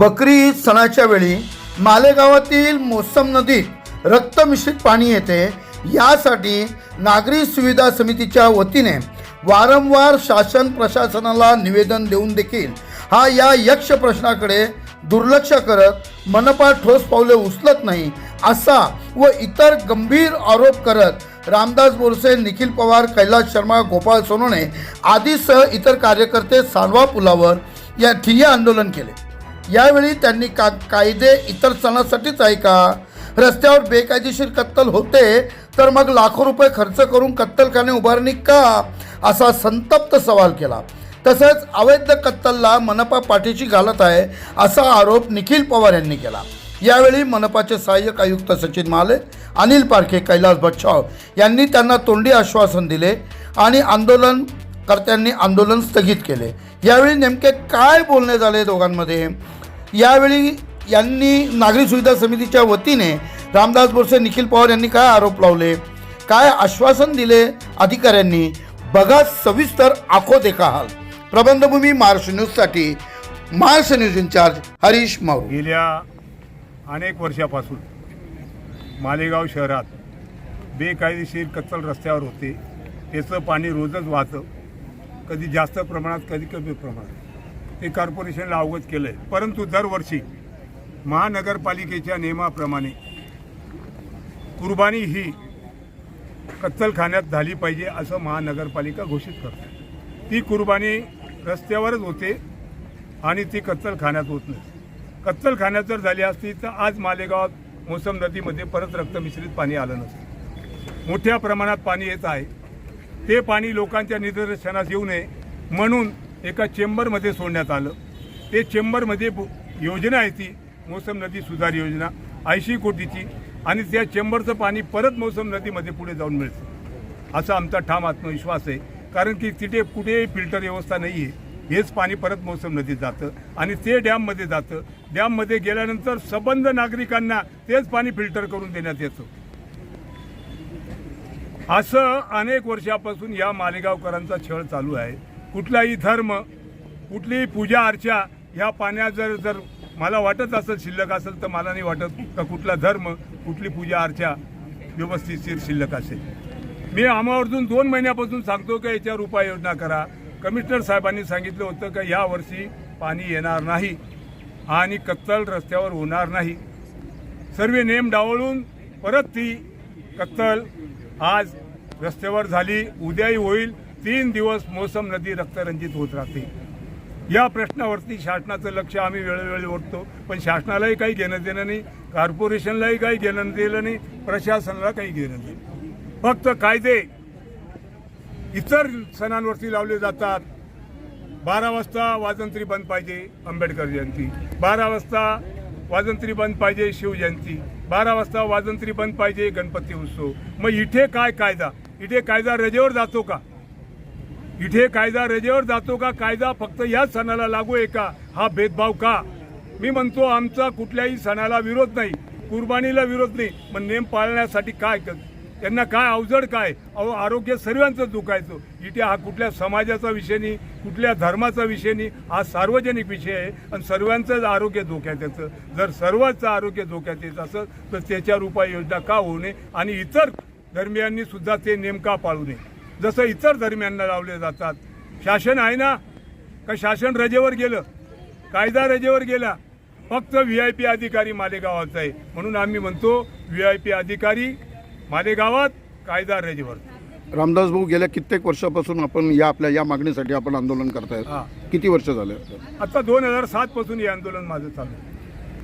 बकरी ईद सणाच्या वेळी मालेगावातील मोसम नदीत रक्तमिश्रित पाणी येते. यासाठी नागरी सुविधा समितीच्या वतीने वारंवार शासन प्रशासनाला निवेदन देऊन देखील हा या यक्ष प्रश्नाकडे दुर्लक्ष करत मनपा ठोस पावले उचलत नाही असा व इतर गंभीर आरोप करत रामदास बोरसे निखिल पवार कैलास शर्मा गोपाळ सोनोने आदीसह इतर कार्यकर्ते सांडवा पुलावर या ठिय्या आंदोलन केले. यावेळी त्यांनी का कायदे इतर सणासाठीच आहे का? रस्त्यावर बेकायदेशीर कत्तल होते तर मग लाखो रुपये खर्च करून कत्तलखाने उभारणी का? असा संतप्त सवाल केला. तसंच अवैध कत्तलला मनपा पाठीशी घालत आहे असा आरोप निखिल पवार यांनी केला. यावेळी मनपाचे सहाय्यक आयुक्त सचिन माले अनिल पारखे कैलास बच्छाव यांनी त्यांना तोंडी आश्वासन दिले आणि आंदोलनकर्त्यांनी आंदोलन स्थगित केले. यावेळी नेमके काय बोलणे झाले दोघांमध्ये? यावेळी यांनी नागरी सुविधा समितीच्या वतीने रामदास बोरसे निखिल पवार यांनी काय आरोप लावले? काय आश्वासन दिले अधिकाऱ्यांनी? बघा सविस्तर आखो देखा हाल. प्रबंधभूमी महाराष्ट्र न्यूजसाठी महाराष्ट्र न्यूज इन्चार्ज हरीश माऊ गेल्या अनेक वर्षापासून मालेगाव शहरात बेकायदेशीर कच्चल रस्त्यावर होते. त्याचं पाणी रोजच वाहतं. कधी जास्त प्रमाणात कधी कमी प्रमाणात. ते कॉर्पोरेशनला अवगत केलं आहे परंतु दरवर्षी महानगरपालिकेच्या नियमाप्रमाणे कुर्बानी ही कत्तलखान्यात झाली पाहिजे असं महानगरपालिका घोषित करते. ती कुर्बानी रस्त्यावरच होते आणि ती कत्तलखान्यात होत नाही. कत्तलखान्यात जर झाली असती तर आज मालेगावात मोसम नदीमध्ये परत रक्तमिश्रित पाणी आलं नसतं. मोठ्या प्रमाणात पाणी येत आहे. ते पाणी लोकांच्या निदर्शनास येऊ नये म्हणून एका चेंबरमध्ये सोडण्यात आलं. ते चेंबरमध्ये योजना आहे ती मोसम नदी सुधार योजना ऐंशी कोटीची आणि त्या चेंबरचं पाणी परत मोसम नदीमध्ये पुढे जाऊन मिळतं. असा आमचा ठाम आत्मविश्वास आहे. कारण की तिथे कुठेही फिल्टर व्यवस्था नाही आहे हेच पाणी परत मोसम नदीत जातं आणि ते डॅममध्ये जातं. डॅममध्ये गेल्यानंतर सबंध नागरिकांना तेच पाणी फिल्टर करून देण्यात येतं. असं अनेक वर्षापासून या मालेगावकरांचा छळ चालू आहे. कुठलाही धर्म कुठलीही पूजा अर्चा ह्या पाण्यात जर जर मला वाटत असेल शिल्लक असेल तर मला नाही वाटत का कुठला धर्म कुठली पूजा अर्चा व्यवस्थितशीर शिल्लक असेल. मी आमावर्जून दोन महिन्यापासून सांगतो का याच्यावर उपाययोजना करा. कमिशनर साहेबांनी सांगितलं होतं का या वर्षी पाणी येणार नाही आणि कत्तल रस्त्यावर होणार नाही. सर्व नेम डावळून परत ती कत्तल आज रस्त्यावर झाली उद्याही होईल. तीन दिवस मोसम नदी रक्तरंजित होत राहते. या प्रश्नावरती शासनाचं लक्ष आम्ही वेळोवेळी ओढतो. पण शासनालाही काही घेणं देणं नाही कॉर्पोरेशनलाही काही घेणं दिलं नाही प्रशासनाला काही घेणं दिलं फक्त कायदे इतर सणांवरती लावले जातात. बारा वाजता वाजंत्री बंद पाहिजे आंबेडकर जयंती. बारा वाजता वाजंत्री बंद पाहिजे शिवजयंती बारा वाजता वाजंत्री बंद पाहिजे गणपती उत्सव. मग इथे काय कायदा? इथे कायदा रजेवर जातो का? इथे कायदा रजेवर जातो का? कायदा फक्त या सणाला लागू आहे का? हा भेदभाव का? मी म्हणतो आमचा कुठल्याही सणाला विरोध नाही. कुर्बानीला विरोध नाही. पण नेम पाळण्यासाठी काय त्यांना काय अवजड काय? अहो आरोग्य सर्वांचं दुखायचं. इथे हा कुठल्या समाजाचा विषय नाही कुठल्या धर्माचा विषय नाही. हा सार्वजनिक विषय आहे आणि सर्वांचंच आरोग्य धोक्यात येतं जर सर्वांचं आरोग्य धोक्यात येत असं तर त्याच्यावर उपाययोजना का होऊ नये? आणि इतर धर्मियांनी सुद्धा ते नेमका पाळू नये. जसं इतर धर्मियांना लावले जातात. शासन आहे ना? का शासन रजेवर गेलं? कायदा रजेवर गेला. फक्त व्ही आय पी अधिकारी मालेगावाचा आहे. म्हणून आम्ही म्हणतो व्ही आय पी अधिकारी मालेगावात कायदा रजेवर. रामदास भाऊ गेल्या कित्येक वर्षापासून आपण या आपल्या या मागणीसाठी आपण आंदोलन हा. करतायत किती वर्ष झाले? आता दोन हजार सात पासून हे आंदोलन माझं चालू आहे.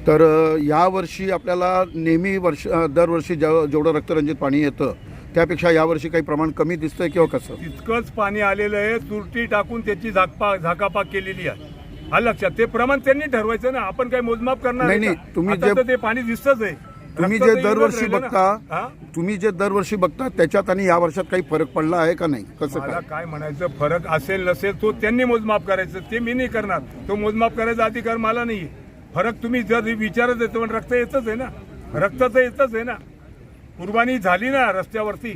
तर यावर्षी आपल्याला नेहमी वर्ष अ, दरवर्षी जेव- जेवढं रक्तरंजित पाणी येतं त्यापेक्षा यावर्षी काही प्रमाण कमी दिसतंय किंवा कसं? तितकंच पाणी आलेलं आहे तुरटी टाकून त्याची झाकपा झाकापाक केलेली आहे. हा लक्षात ते प्रमाण त्यांनी ठरवायचं ना आपण काही मोजमाप करणार नाही, नाही, का? तुम्ही आता जे- तर ते पाणी दिसतच आहे. तुम्ही जे तर दरवर्षी बघता. हा? तुम्ही जे दरवर्षी बघता त्याच्यात आणि या वर्षात काही फरक पडला आहे का नाही? कसं मला काय? काय म्हणायचं फरक असेल नसेल तो त्यांनी मोजमाप करायचं. ते मी नाही करणार. तो मोजमाप करायचा अधिकार मला नाही फरक तुम्ही जर विचारत येतो पण रक्त येतच आहे ना. रक्त तर येतच आहे ना. कुर्बानी झाली ना रस्त्यावरती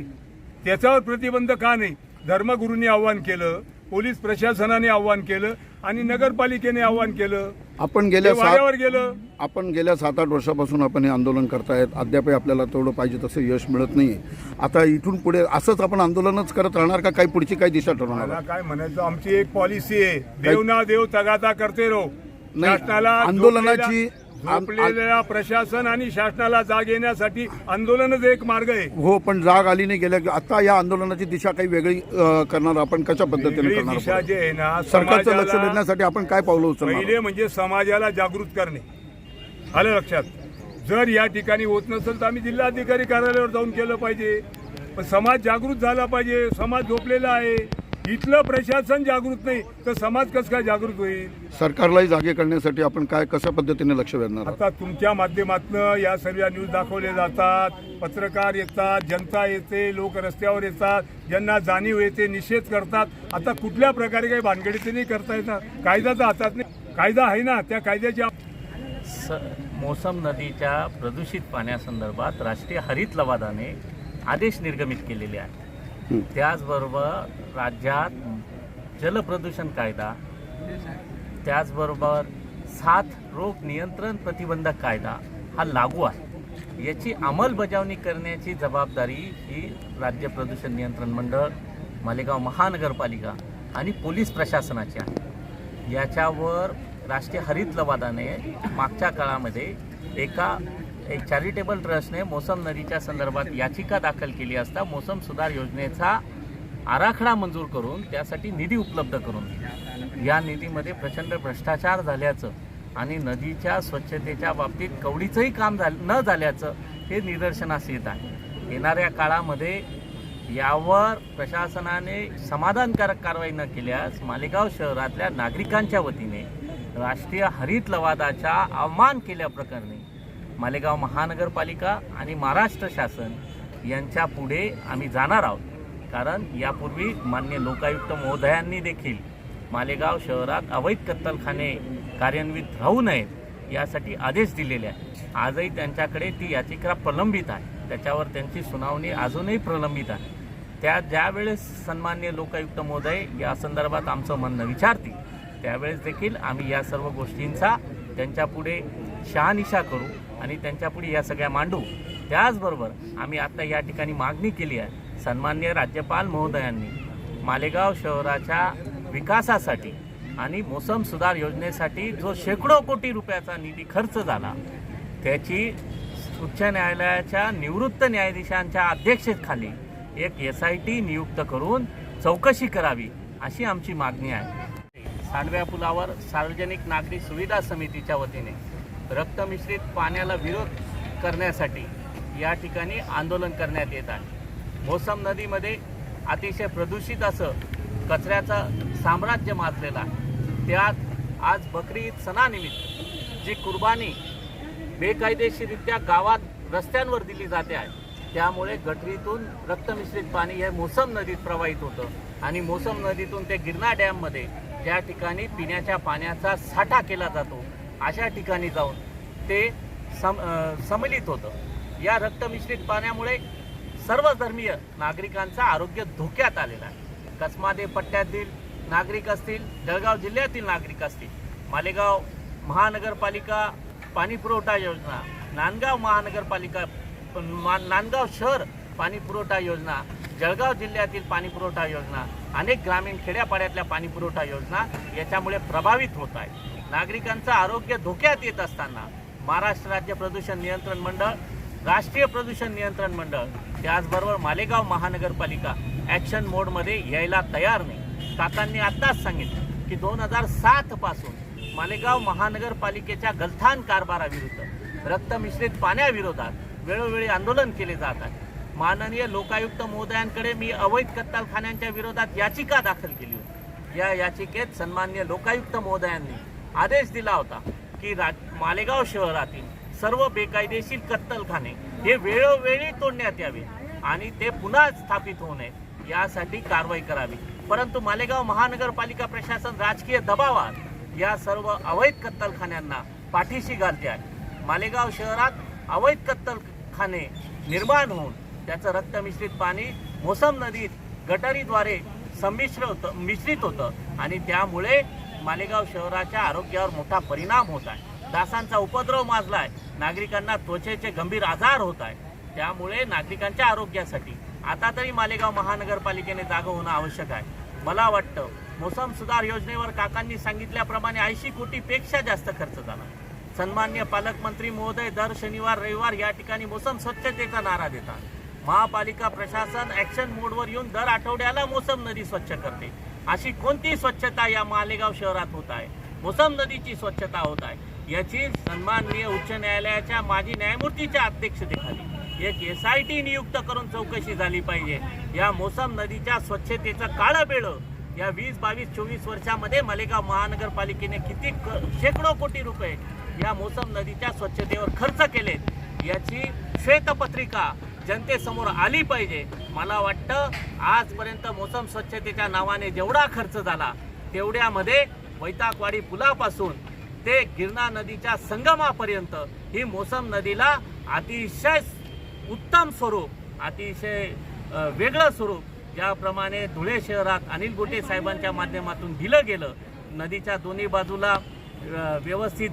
त्याच्यावर प्रतिबंध का नाही? धर्मगुरूंनी आव्हान केलं पोलीस प्रशासनाने आव्हान केलं आणि नगरपालिकेने आव्हान केलं. आपण गेल्या वाऱ्यावर गेलं. आपण गेल्या सात आठ वर्षापासून आपण हे आंदोलन करतायत. अद्यापही आपल्याला तेवढं पाहिजे तसं यश मिळत नाही आता इथून पुढे असंच आपण आंदोलनच करत राहणार का? काही पुढची काही दिशा ठरवणार? काय म्हणायचं आमची एक पॉलिसी आहे. देव ना देव तगादा करते रो नाही, आंदोलनाची- झोपलेल्या प्रशासन आणि शासनाला जाग येण्यासाठी आंदोलनच एक मार्ग आहे. हो पण जाग आली नाही गेल्या आता या आंदोलनाची दिशा काही वेगळी अ, करणार आपण कशा पद्धतीने वेगळी करणार दिशा? जे आहे ना सरकारचं लक्ष समाजाला- देण्यासाठी आपण काय पावलं उचलणार पहिले म्हणजे समाजाला जागृत करणे. आलं लक्षात? जर या ठिकाणी होत नसेल तर आम्ही जिल्हाधिकारी कार्यालयावर जाऊन केलं पाहिजे. पण समाज जागृत झाला पाहिजे समाज झोपलेला आहे. इथलं प्रशासन जागृत नाही तर समाज कसं काय जागृत होईल सरकारलाही जागे करण्यासाठी आपण काय कशा पद्धतीने लक्ष वेधणार आहोत? आता तुमच्या माध्यमातून या सर्व न्यूज दाखवले जातात पत्रकार येतात जनता येते लोक रस्त्यावर येतात ज्यांना जाणीव येते निषेध करतात आता कुठल्या प्रकारे काही भानगडी ते नाही करता येत ना कायदा तर हातात नाही कायदा आहे ना त्या कायद्याची स मोसम नदीच्या प्रदूषित पाण्यासंदर्भात राष्ट्रीय हरित लवादाने आदेश निर्गमित केलेले आहेत. त्याचबरोबर राज्यात जलप्रदूषण कायदा त्याचबरोबर साथ रोग नियंत्रण प्रतिबंधक कायदा हा लागू आहे. याची अंमलबजावणी करण्याची जबाबदारी ही राज्य प्रदूषण नियंत्रण मंडळ मालेगाव महानगरपालिका आणि पोलीस प्रशासनाची आहे. याच्यावर राष्ट्रीय हरित लवादाने मागच्या काळामध्ये एका एक चॅरिटेबल ट्रस्टने मोसम नदीच्या संदर्भात याचिका दाखल केली असता मोसम सुधार योजनेचा आराखडा मंजूर करून त्यासाठी निधी उपलब्ध करून या निधीमध्ये प्रचंड भ्रष्टाचार झाल्याचं आणि नदीच्या स्वच्छतेच्या बाबतीत कवडीचंही काम झाल न झाल्याचं हे निदर्शनास येत आहे. येणाऱ्या काळामध्ये यावर प्रशासनाने समाधानकारक कारवाई न केल्यास मालेगाव शहरातल्या नागरिकांच्या वतीने राष्ट्रीय हरित लवादाच्या अवमान केल्याप्रकरणी मालेगाव महानगरपालिका आणि महाराष्ट्र शासन यांच्या पुढे आम्ही जाणार आहोत. कारण यापूर्वी मान्य लोकायुक्त महोदयांनी देखील मालेगाव शहरात अवैध कत्तलखाने कार्यान्वित राहू नयेत यासाठी आदेश दिलेले आहेत. आजही त्यांच्याकडे ती याचिका प्रलंबित आहे. त्याच्यावर त्यांची सुनावणी अजूनही प्रलंबित आहे. त्या ज्यावेळेस सन्मान्य लोकायुक्त महोदय या संदर्भात आमचं म्हणणं विचारतील त्यावेळेस देखील आम्ही या सर्व गोष्टींचा त्यांच्यापुढे शहानिशा करू. आणि त्यांच्यापुढे या सगळ्या मांडू. त्याचबरोबर आम्ही आता या ठिकाणी मागणी केली आहे सन्मान्य राज्यपाल महोदयांनी मालेगाव शहराच्या विकासासाठी आणि मोसम सुधार योजनेसाठी जो शेकडो कोटी रुपयाचा निधी खर्च झाला त्याची उच्च न्यायालयाच्या निवृत्त न्यायाधीशांच्या अध्यक्षतेखाली एक एस आय टी नियुक्त करून चौकशी करावी अशी आमची मागणी आहे. सांडव्या पुलावर सार्वजनिक नागरी सुविधा समितीच्या वतीने रक्तमिश्रित पाण्याला विरोध करण्यासाठी या ठिकाणी आंदोलन करण्यात येत आहे. मोसम नदीमध्ये अतिशय प्रदूषित असं कचऱ्याचं साम्राज्य माजलेलं आहे. त्यात आज बकरी ईद सणानिमित्त जी कुर्बानी बेकायदेशीरित्या गावात रस्त्यांवर दिली जाते आहे त्यामुळे गटरीतून रक्तमिश्रित पाणी हे मोसम नदीत प्रवाहित होतं आणि मोसम नदीतून ते गिरणा डॅममध्ये ज्या ठिकाणी पिण्याच्या पाण्याचा साठा केला जातो. अशा ठिकाणी जाऊन ते सम सम्मिलित होतं. या रक्तमिश्रित पाण्यामुळे सर्व धर्मीय नागरिकांचं आरोग्य धोक्यात आलेलं आहे. कसमादे पट्ट्यातील नागरिक असतील जळगाव जिल्ह्यातील नागरिक असतील मालेगाव महानगरपालिका पाणीपुरवठा योजना नांदगाव महानगरपालिका मा- नांदगाव शहर पाणीपुरवठा योजना जळगाव जिल्ह्यातील पाणीपुरवठा योजना अनेक ग्रामीण खेड्यापाड्यातल्या पाणीपुरवठा योजना याच्यामुळे प्रभावित होत आहे नागरिकांचं आरोग्य धोक्यात येत असताना महाराष्ट्र राज्य प्रदूषण नियंत्रण मंडळ राष्ट्रीय प्रदूषण नियंत्रण मंडळ त्याचबरोबर मालेगाव महानगरपालिका ॲक्शन मोडमध्ये यायला तयार नाही. काकांनी आत्ताच सांगितलं की दोन हजार सातपासून मालेगाव महानगरपालिकेच्या गलथान कारभाराविरुद्ध रक्तमिश्रित पाण्याविरोधात वेळोवेळी आंदोलन केले जात आहे. माननीय लोकायुक्त महोदयांकडे मी अवैध कत्तलखान्यांच्या विरोधात याचिका दाखल केली होती. या याचिकेत सन्मान्य लोकायुक्त महोदयांनी आदेश दिला होता की रा मालेगाव शहरातील सर्व बेकायदेशीर कत्तलखाने हे वेळोवेळी तोडण्यात यावे आणि ते पुन्हा स्थापित होऊ नये यासाठी कारवाई करावी. परंतु मालेगाव महानगरपालिका प्रशासन राजकीय दबावात या सर्व अवैध कत्तलखान्यांना पाठीशी घालते आहे. मालेगाव शहरात अवैध कत्तलखाने निर्माण होऊन त्याचं रक्तमिश्रित पाणी मोसम नदीत गटारीद्वारे संमिश्र होतं मिश्रित होतं आणि त्यामुळे मालेगाव शहराच्या आरोग्यावर मोठा परिणाम होत आहे. डासांचा उपद्रव माजलाय. नागरिकांना त्वचेचे गंभीर आजार होत आहे त्यामुळे नागरिकांच्या आरोग्यासाठी आता तरी मालेगाव महानगरपालिकेने जागा होणं आवश्यक आहे. मला वाटतं मोसम सुधार योजनेवर काकांनी सांगितल्याप्रमाणे ऐंशी कोटीपेक्षा जास्त खर्च झाला. सन्मान्य पालकमंत्री महोदय दर शनिवार रविवार या ठिकाणी मोसम स्वच्छतेचा नारा देतात. महापालिका प्रशासन ऍक्शन मोडवर येऊन दर आठवड्याला मोसम नदी स्वच्छ करते. अशी कोणती स्वच्छता या मालेगाव शहरात होत आहे. मोसम नदीची स्वच्छता होत आहे. याची सन्माननीय उच्च न्यायालयाच्या माजी न्यायमूर्तीच्या अध्यक्षतेखाली एक एस आय टी नियुक्त करून चौकशी झाली पाहिजे. या मोसम नदीच्या स्वच्छतेचं काळं बेळं या वीस बावीस चोवीस वर्षामध्ये मालेगाव महानगरपालिकेने किती क- शेकडो कोटी रुपये या मोसम नदीच्या स्वच्छतेवर खर्च केलेत. याची श्वेतपत्रिका जनतेसमोर आली पाहिजे. मला वाटतं आजपर्यंत मोसम स्वच्छतेच्या नावाने जेवढा खर्च झाला तेवढ्यामध्ये वैताकवाडी पुलापासून ते गिरणा नदीच्या संगमापर्यंत ही मोसम नदीला अतिशय उत्तम स्वरूप अतिशय वेगळं स्वरूप ज्याप्रमाणे धुळे शहरात अनिल गोटे साहेबांच्या माध्यमातून दिलं गेलं. नदीच्या दोन्ही बाजूला व्यवस्थित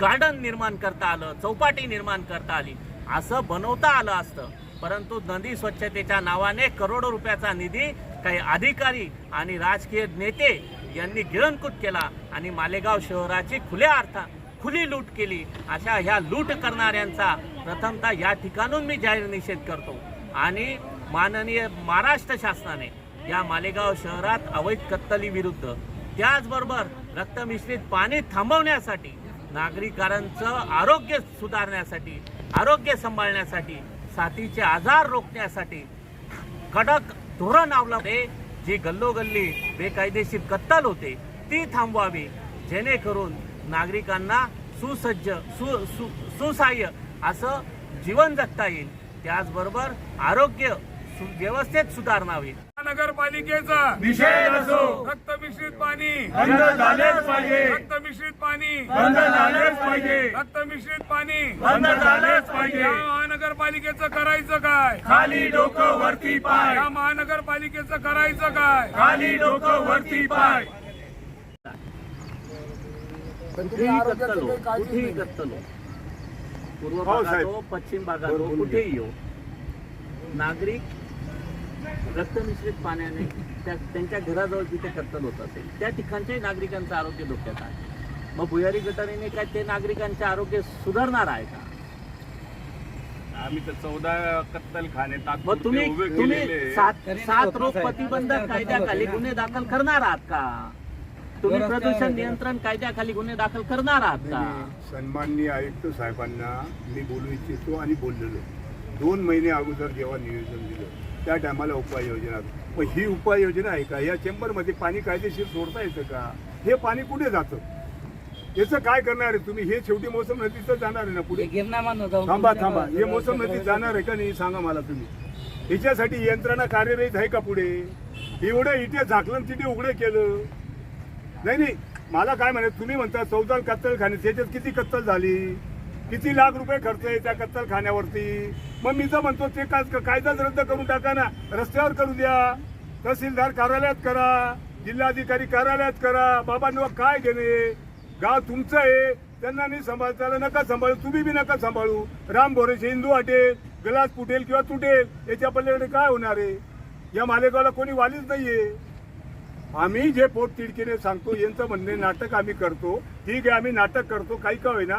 गार्डन निर्माण करता आलं चौपाटी निर्माण करता आली. असं बनवता आलं असतं. परंतु नदी स्वच्छतेच्या नावाने करोडो रुपयाचा निधी काही अधिकारी आणि राजकीय नेते यांनी गिळंकूट केला आणि मालेगाव शहराची खुल्या अर्था खुली लूट केली. अशा ह्या लूट करणाऱ्यांचा प्रथमतः या ठिकाणून मी जाहीर निषेध करतो. आणि माननीय महाराष्ट्र शासनाने या मालेगाव शहरात अवैध कत्तली विरुद्ध त्याचबरोबर रक्तमिश्रित पाणी थांबवण्यासाठी नागरिकांचं आरोग्य सुधारण्यासाठी आरोग्य सांभाळण्यासाठी साथीचे आजार रोखण्यासाठी कडक धोरण अवलंबले. जी गल्लोगल्ली बेकायदेशीर कत्तल होते ती थांबवावी. जेणेकरून नागरिकांना सुसज्ज सु सु सुसहाय्य असं जीवन जगता येईल. त्याचबरोबर आरोग्य सु व्यवस्थेत सुधारणा होईल. नगरपालिकेचा निषेध असो. रक्त मिश्रित पाणी. बंद झालेच पाहिजे. रक्त मिश्रित पाणी. बंद झालेच पाहिजे. रक्त मिश्रित पाणी. बंद झालेच पाहिजे. या महानगरपालिकेचं करायचं काय? खाली डोकं वरती पाय. या महानगरपालिकेचं करायचं काय? खाली डोकं वरती पाय. कुठेही कत्तल पूर्व हो, भागात. हो पश्चिम भागात हो कुठेही हो नागरिक रक्तमिश्रित पाण्याने त्या त्यांच्या घराजवळ जिथे कत्तल होत असेल त्या ठिकाणच्याही नागरिकांचं आरोग्य धोक्यात आहे. मग भुयारी गटारीने काय ते नागरिकांचे आरोग्य सुधारणार आहे का? आम्ही तर चौदा कत्तल खाणे मग तुम्ही तुम्ही सात सात रोग प्रतिबंधक कायद्याखाली गुन्हे दाखल करणार आहात का? तुम्ही प्रदूषण नियंत्रण कायद्याखाली गुन्हे दाखल करणार आहात का? सन्माननीय आयुक्त साहेबांना मी बोलू इच्छितो आणि बोललेलो. दोन महिने अगोदर जेव्हा नियोजन दिलं त्या टायमाला उपाययोजना. मग ही उपाययोजना आहे का? या चेंबरमध्ये पाणी कायदेशीर सोडता येतं का? हे पाणी कुठे जातं? याचं काय करणार आहे तुम्ही? हे शेवटी मोसम नदीचं जाणार आहे ना पुढे? थांबा थांबा. हे मोसम नदी जाणार आहे का नाही सांगा मला तुम्ही. याच्यासाठी यंत्रणा कार्यरहित आहे का पुढे? एवढं इथे झाकलं तिथे उघडे केलं. नाही नाही. मला काय म्हणायचं? तुम्ही म्हणता चौदा कत्तल खाणे त्याच्यात किती कत्तल झाली? किती लाख रुपये खर्च आहे त्या कत्तलखान्यावरती? मग मी तर म्हणतो ते का कायदाच रद्द करून टाका ना. रस्त्यावर करू द्या. तहसीलदार कार्यालयात करा. जिल्हाधिकारी कार्यालयात करा. बाबांनो काय घेणे? गाव तुमचं आहे. त्यांना नाही सांभाळ त्याला नका सांभाळू. तुम्ही बी नका सांभाळू. राम भोरेचे हिंदू वाटेल ग्लास फुटेल किंवा तुटेल याच्या पलीकडे काय होणार आहे? या मालेगावला कोणी वालीच नाहीये. आम्ही जे पोट तिडकीने सांगतो यांचं म्हणणे नाटक आम्ही करतो. ठीक आहे आम्ही नाटक करतो काही का होईना.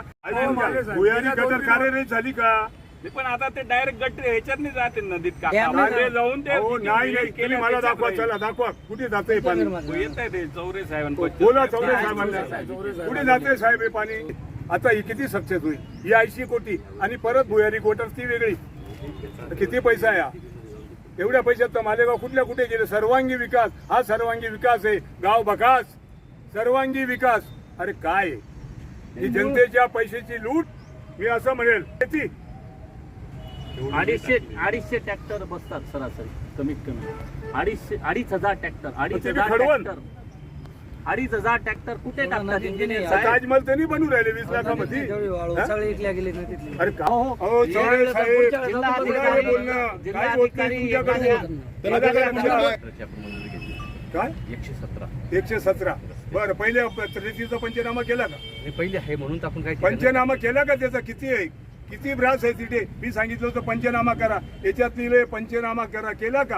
भुयारी गटर कार्यरहित झाली का? पण आता ते डायरेक्ट गट ह्याच्यात जाते नदीत का? जाऊन ते नाही नाही. तुम्ही मला दाखवा चला दाखवा. कुठे जाते पाणी? येत आहे ते चौरे साहेबांनी. बोला चौरे साहेबांना. कुठे जाते साहेब हे पाणी? आता ही किती सक्सेस होईल? ही ऐंशी कोटी. आणि परत भुयारी कोटर ती वेगळी. किती पैसा आहे हा? एवढ्या पैशात तर मालेगाव कुठल्या कुठे गेले? सर्वांगी विकास. हा सर्वांगी विकास आहे. गाव बकास. सर्वांगी विकास. अरे काय? ही जनतेच्या पैशाची लूट. मी असं म्हणेल. किती अडीचशे अडीचशे ट्रॅक्टर बसतात सरासरी कमीत कमी. अडीचशे अडीच हजार ट्रॅक्टर अडीच हजार. ट्रॅक्टर. अडीच हजार ट्रॅक्टर कुठे टाकतात इंजिनियर साहेब? ताजमहल तर नाही बनू राहिले वीस लाखामध्ये. हा? अरे का? अहो चौरे साहेब जिल्हा पुन्हा हे अधिकारी- बोलणं. जिल्हा काय बोलतोय अधिकारी एकशे सतरा. एकशे सतरा. बरं पहिले रेतीचा पंचनामा केला का? हे पहिले आहे म्हणून तर आपण काय पंचनामा केला का त्याचा? किती आहे? किती ब्रास आहे तिथे? मी सांगितलं होतं पंचनामा करा. याच्यात लिहिले पंचनामा करा. केला का?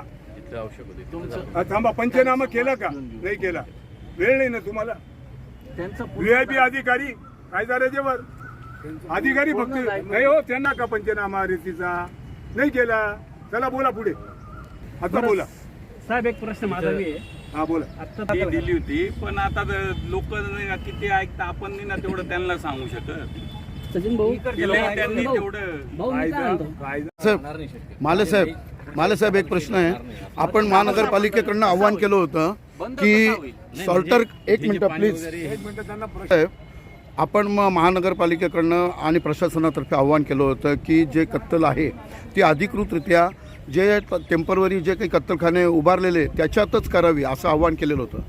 आवश्यक होते तुमचं हा, थांबा पंचनामा केला का? नाही केला. वेळ नाही ना तुम्हाला? त्यांचं व्हीआयपी अधिकारी कायदा अधिकारी फक्त नाही हो त्यांना का पंचनामा रेतीचा नाही केला. चला बोला पुढे. आता बोला. साहेब एक प्रश्न माझा हा बोला. आता ती दिली होती पण आता लोक किती ऐकता आपण नाही ना तेवढं त्यांना सांगू शकत. सचिन भाऊ त्यांनी तेवढं कायदा माले साहेब माले साहेब एक प्रश्न आहे. आपण महानगरपालिकेकडनं आव्हान केलं होतं की सॉल्टर एक मिनिट प्लीज एक मिनिट त्यांना प्रश्न साहेब आपण मग महानगरपालिकेकडनं आणि प्रशासनातर्फे आव्हान केलं होतं की जे कत्तल आहे ती अधिकृतरित्या जे टेंपररी जे काही कत्तलखाने उभारलेले त्याच्यातच करावी असं आव्हान केलेलं होतं.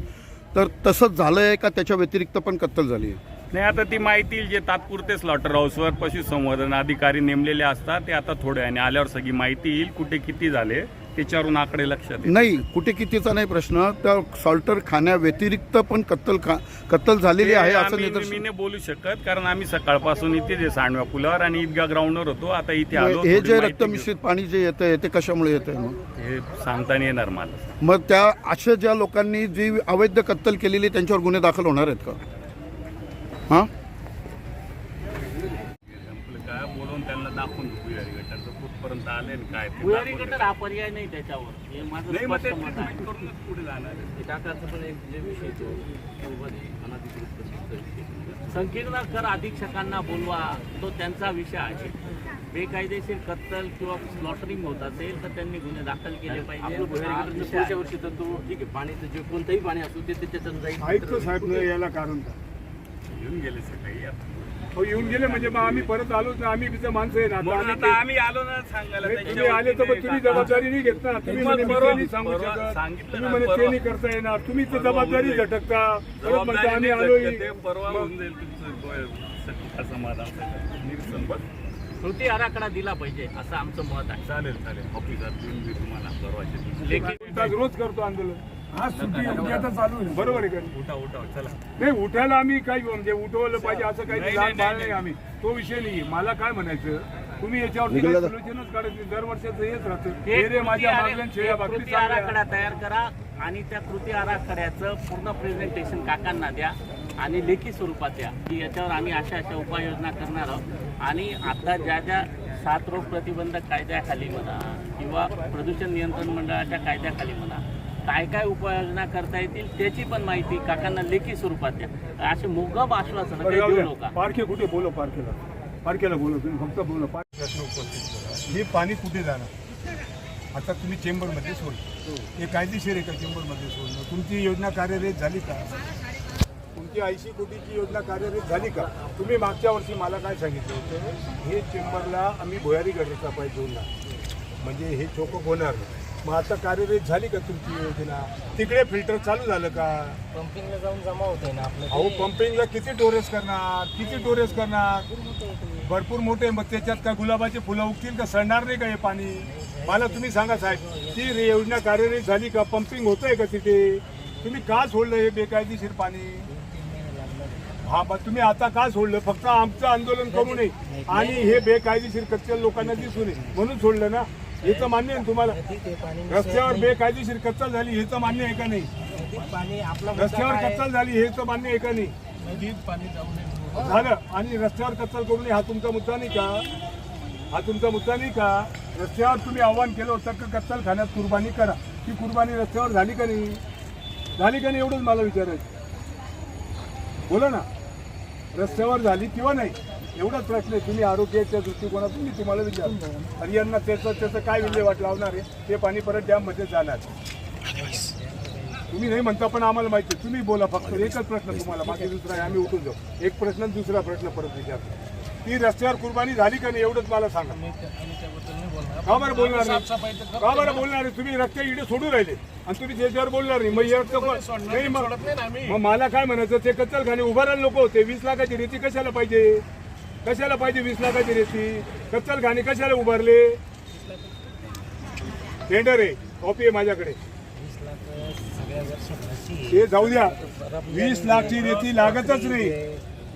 तर तसंच झालं आहे का? त्याच्या व्यतिरिक्त पण कत्तल झाली आहे. नाही आता ती माहिती जे तात्पुरते स्लॉटर हाऊसवर पशुसंवर्धन अधिकारी नेमलेले असतात ते आता थोड्या वेळाने आल्यावर सगळी माहिती येईल कुठे किती झाले त्याच्यावरून आकडे लक्षात नाही कुठे कितीचा नाही प्रश्न त्या सॉल्टर खाण्या व्यतिरिक्त पण कत्तल खा कत्तल झालेली आहे असं मी नाही बोलू शकत कारण आम्ही सकाळपासून इथे जे सांडव्या पुलावर आणि ईदगा ग्राउंडवर होतो आता इथे आलो हे जे माहिती रक्तमिश्रित पाणी जे येतं आहे ते कशामुळे येतं आहे मग. हे सांगता नाही येणार मला मग त्या अशा ज्या लोकांनी जी अवैध कत्तल केलेली त्यांच्यावर गुन्हे दाखल होणार आहेत का? हां? भुयारी गटर हा पर्याय नाही त्याच्यावर. हे माझं नाही मग ते स्पष्ट मत आहे. ट्रीटमेंट करूनच पुढे जाणार आहे. हे टाकायचं पण एक जे विषय तो पूर्वमध्ये अनधिकृत प्रसिद्ध विषय. संकीर्ण कर अधीक्षकांना बोलवा. तो त्यांचा विषय आहे. बेकायदेशीर कत्तल किंवा स्लॉटरिंग होत असेल तर त्यांनी गुन्हे दाखल केले पाहिजे. आपलं भुयारी हा गटारचं विषय पुढच्या आहे. वर्षी तर तो ठीक आहे पाणीचं जे कोणतंही पाणी असू ते ते त्याच्यात जाईल. ऐकतो साहेब न यायला कारण काय? येऊन गेले सकाळी. हो येऊन गेले म्हणजे मग आम्ही परत आलो तर आम्ही तिथं माणसं आहे ना. आता म्हणून आम्ही आता आम्ही आलो ना सांगायला नाही, तुम्ही आले तर मग तुम्ही. जबाबदारी नाही घेत ना. तुम्ही म्हणे मी परवा- ते नाही सांगू शकत. सांगितलं तुम्ही ना, म्हणे ते. नाही करता येणार. तुम्ही तर जबाबदारी. झटकता. परत म्हणता जबाबदारी आम्ही नाही आलोय. झटकत, ते परवा होऊन जाईल तुमचं समाधान निरसन बघ कृती आराखडा दिला पाहिजे असं आमचं मत आहे. चालेल चालेल. ऑफिसात येऊन मी तुम्हाला परवाच्या दिवशी. लेखी रोज करतो आंदोलन. आज सुट्टी उद्या तर चालू आहे. बरोबर आहे का? उठा उठा चला. नाही उठायला आम्ही काही म्हणजे उठवलं पाहिजे असं काही नाही, लहान नाही, बाळ नाही आम्ही. तो विषय नाही मला काय म्हणायचं? तुम्ही याच्यावरती काही सोल्युशनच काढायचं दरवर्षाचं हेच राहतं. हे हे रे माझ्या मागल्या शेळ्या हे कृती. आराखडा तयार करा आणि त्या कृती आराखड्याचं पूर्ण प्रेझेंटेशन काकांना द्या आणि लेखी स्वरूपात द्या की याच्यावर आम्ही अशा अशा उपाययोजना करणार आहोत. आणि आता ज्या ज्या सात रोग प्रतिबंधक कायद्याखाली म्हणा किंवा प्रदूषण नियंत्रण मंडळाच्या कायद्याखाली म्हणा काय काय उपाययोजना करता येतील त्याची पण माहिती काकांना लेखी स्वरूपात द्या. असे मोगम आश्वासन देऊ. नका. पारखे कुठे? बोलो पारखेला. पारखेला बोलो तुम्ही फक्त बोलो. प्रश्न उपस्थित. हे पाणी कुठे जाणार? आता तुम्ही चेंबरमध्ये सोड. हे कायदेशीर आहे का चेंबरमध्ये सोडणं? तुमची योजना कार्यरत झाली का? तुमची ऐंशी कोटीची योजना कार्यरत झाली का? तुम्ही मागच्या वर्षी मला काय सांगितलं होतं? हे चेंबरला आम्ही भुयारी गटाचा पाहिजे म्हणजे हे चोकप होणार नाही. मग आता कार्यरत झाली का तुमची योजना? तिकडे फिल्टर चालू झालं का? पंपिंगला जाऊन जमा होतंय ना आपलं अहो पंपिंगला किती टोरेस करणार? किती टोरेस करणार? भरपूर मोठे मग त्याच्यात काय गुलाबाचे फुलं उगतील का? सडणार नाही का हे पाणी? मला तुम्ही सांगा साहेब ती रे- योजना कार्यरत झाली का? पंपिंग होतंय का तिथे? तुम्ही का सोडलं हे बेकायदेशीर पाणी? हा मग तुम्ही आता का सोडलं? फक्त आमचं आंदोलन करू नये. आणि हे बेकायदेशीर कच्च्या लोकांना दिसू नये. म्हणून सोडलं ना? हे तर मान्य आहे तुम्हाला? रस्त्यावर बेकायदेशीर कच्चा झाली हे तर मान्य आहे का नाही? रस्त्यावर कत्तल झाली हे तर मान्य आहे का नाही? झालं. आणि रस्त्यावर कत्तल करू नये हा तुमचा मुद्दा नाही का? हा तुमचा मुद्दा नाही का? रस्त्यावर तुम्ही आव्हान केलं होतं का कत्तल खाण्यात कुर्बानी करा? ती कुर्बानी रस्त्यावर झाली का नाही? झाली का नाही एवढंच मला विचारायचं. बोला ना. रस्त्यावर झाली किंवा नाही? एवढाच प्रश्न तुम्ही आरोग्याच्या दृष्टिकोनातून मी तुम्हाला विचारतो. आणि यांना त्याचं त्याचं काय विल्हेवाट लावणार आहे ते पाणी परत डॅममध्ये जाणार तुम्ही नाही म्हणता पण आम्हाला माहिती आहे. तुम्ही बोला फक्त. एकच प्रश्न तुम्हाला. बाकी दुसरा आम्ही उठून जाऊ. एक प्रश्न दुसरा प्रश्न परत विचारतो. ती रस्त्यावर कुर्बानी झाली का नाही एवढंच मला सांगा. बोलणार का बरं बोलणार नाही? का बरं बोलणार नाही? तुम्ही रस्ते इकडे सोडून राहिले. आणि तुम्ही त्याच्यावर बोलणार नाही. मग रक्त मग मग मला काय म्हणायचं? ते कत्तलखाने उभारायला नको होते. वीस लाखाची रेती कशाला पाहिजे? कशाला पाहिजे वीस लाखाची रेती? कत्तलखाने कशाला उभारले? टेंडर आहे. कॉपी आहे माझ्याकडे. ते जाऊ द्या. वीस लाखची रेती लागतच नाही.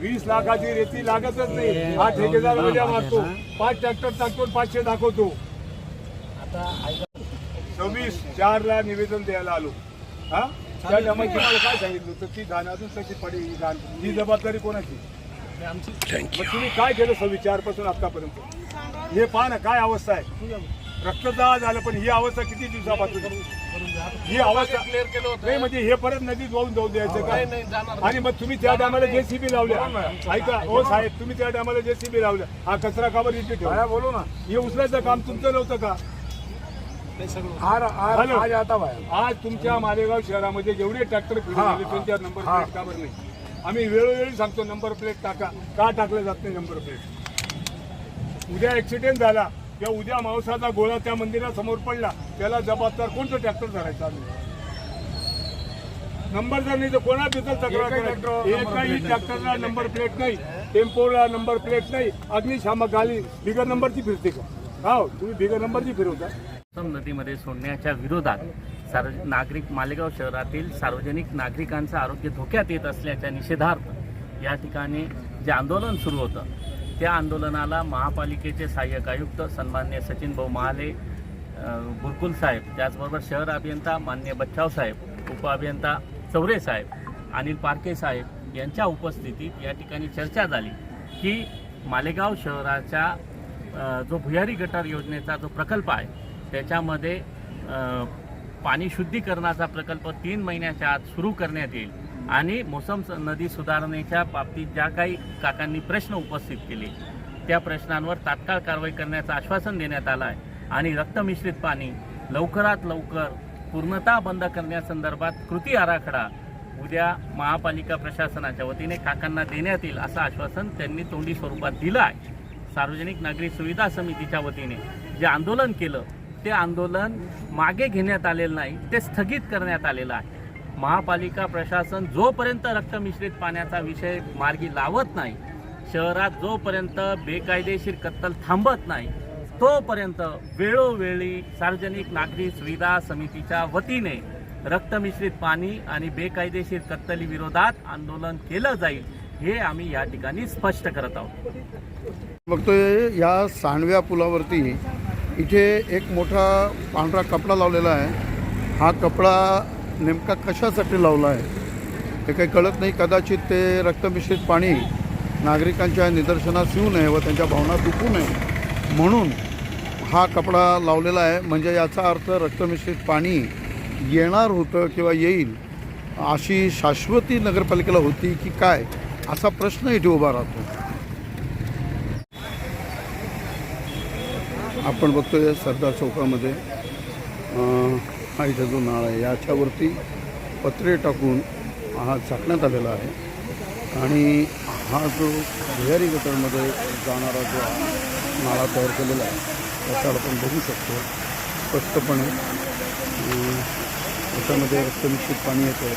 वीस लाखाची रेती लागतच नाही. हा ठेकेदार उद्या मारतो. पाच ट्रॅक्टर टाकतो पाचशे दाखवतो. सव्वीस चार ला निवेदन द्यायला आलो. हा? त्या तुम्हाला काय सांगितलं तर ती घाण अजून तशी पडेल ही घाण ही जबाबदारी कोणाची? मग तुम्ही काय केलं सव्वीस चारपासून आतापर्यंत? हे पहा ना काय अवस्था आहे? रक्तदाह झालं पण ही अवस्था किती दिवसापासून? ही अवस्था क्लिअर केलं होतं नाही म्हणजे हे परत नदीत वाहून जाऊ द्यायचं का? आणि मग तुम्ही त्या टायमाला जेसीबी लावल्या. ऐका हो साहेब तुम्ही त्या टायमाला जेसीबी लावल्या. हा कचरा काबर इथे ठेवला? बोलू ना. हे उचलायचं काम तुमचं नव्हतं का. आज तुमच्या मालेगाव शहरामध्ये जेवढे ट्रॅक्टर फिरून आले त्यांच्या नंबर नाही? आम्ही वेळोवेळी सांगतो नंबर प्लेट टाका. का टाकलं जात नाही नंबर प्लेट उद्या ऍक्सिडेंट झाला किंवा उद्या मावसाचा गोळा त्या मंदिरासमोर पडला त्याला जबाबदार कोणतं ट्रॅक्टर धरायचं आम्ही? नंबर जर नाही तर कोणा तिथं तक्रार? एकाही ट्रॅक्टरला नंबर प्लेट नाही. टेम्पोला नंबर प्लेट नाही. अग्निशामक गाडी बिगर नंबरची फिरते का? हो तुम्ही बिगर नंबरची फिरवता. नदीमध्ये सोडण्याच्या विरोधात सार्व नागरिक मालेगाव शहरातील सार्वजनिक नागरिकांचं आरोग्य धोक्यात येत असल्याच्या निषेधार्थ या ठिकाणी जे आंदोलन सुरू होतं त्या आंदोलनाला महापालिकेचे सहाय्यक आयुक्त सन्मान्य सचिन भाऊ महाले अ, बुरकुल साहेब त्याचबरोबर शहर अभियंता मान्य बच्चाव साहेब उपअभियंता चौरे साहेब अनिल पारके साहेब यांच्या उपस्थितीत या ठिकाणी चर्चा झाली की मालेगाव शहराच्या जो भुयारी गटार योजनेचा जो प्रकल्प आहे त्याच्यामध्ये पाणी शुद्धीकरणाचा प्रकल्प तीन महिन्याच्या आत सुरू करण्यात येईल. आणि मोसम नदी सुधारणेच्या बाबतीत ज्या काही काकांनी प्रश्न उपस्थित केले त्या प्रश्नांवर तात्काळ कारवाई करण्याचं आश्वासन देण्यात आलं आहे आणि रक्तमिश्रित पाणी लवकरात लवकर पूर्णतः बंद करण्यासंदर्भात कृती आराखडा उद्या महापालिका प्रशासनाच्या वतीने काकांना देण्यात येईल असं आश्वासन त्यांनी तोंडी स्वरूपात दिलं आहे. सार्वजनिक नागरिक सुविधा समितीच्या वतीने जे आंदोलन केलं ते आंदोलन मागे घेण्यात आलेलं नाही ते स्थगित करण्यात आलेलं आहे. महापालिका प्रशासन जोपर्यंत रक्तमिश्रित पाण्याचा विषय मार्गी लावत नाही शहरात जोपर्यंत बेकायदेशीर कत्तल थांबत नाही तोपर्यंत वेळोवेळी सार्वजनिक नागरी सुविधा समितीच्या वतीने रक्तमिश्रित पाणी आणि बेकायदेशीर कत्तली विरोधात आंदोलन केलं जाईल हे आम्ही या ठिकाणी स्पष्ट करत आहोत. बघतोय या सांडव्या पुलावरती इथे एक मोठा पांढरा कपडा लावलेला आहे. हा कपडा नेमका कशासाठी लावला आहे? ते काही कळत नाही. कदाचित ते रक्तमिश्रित पाणी नागरिकांच्या निदर्शनास येऊ नये व त्यांच्या भावना दुखू नये. म्हणून हा कपडा लावलेला आहे. म्हणजे याचा अर्थ रक्तमिश्रित पाणी येणार होतं किंवा येईल अशी शाश्वती नगरपालिकेला होती की काय असा प्रश्न इथे उभा राहतो. आपण बघतोय सरदार चौकामध्ये हा इथं जो नाळा आहे याच्यावरती पत्रे टाकून हा झाकण्यात आलेला आहे. आणि हा जो भुयारी गटरमध्ये जाणारा जो नाळा तयार केलेला आहे त्याचा आपण बघू शकतो स्पष्टपणे. त्याच्यामध्ये रक्तमिश्रित पाणी येतं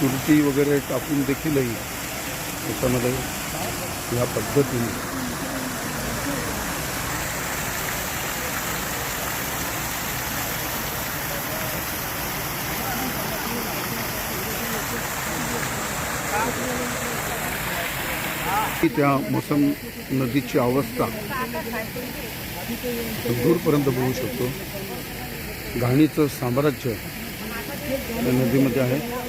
तुरटी वगैरे टाकून देखीलही त्याच्यामध्ये या पद्धतीने की त्या मोसम नदीची अवस्था दूरपर्यंत बघू शकतो. घाणीचं साम्राज्य त्या नदीमध्ये आहे.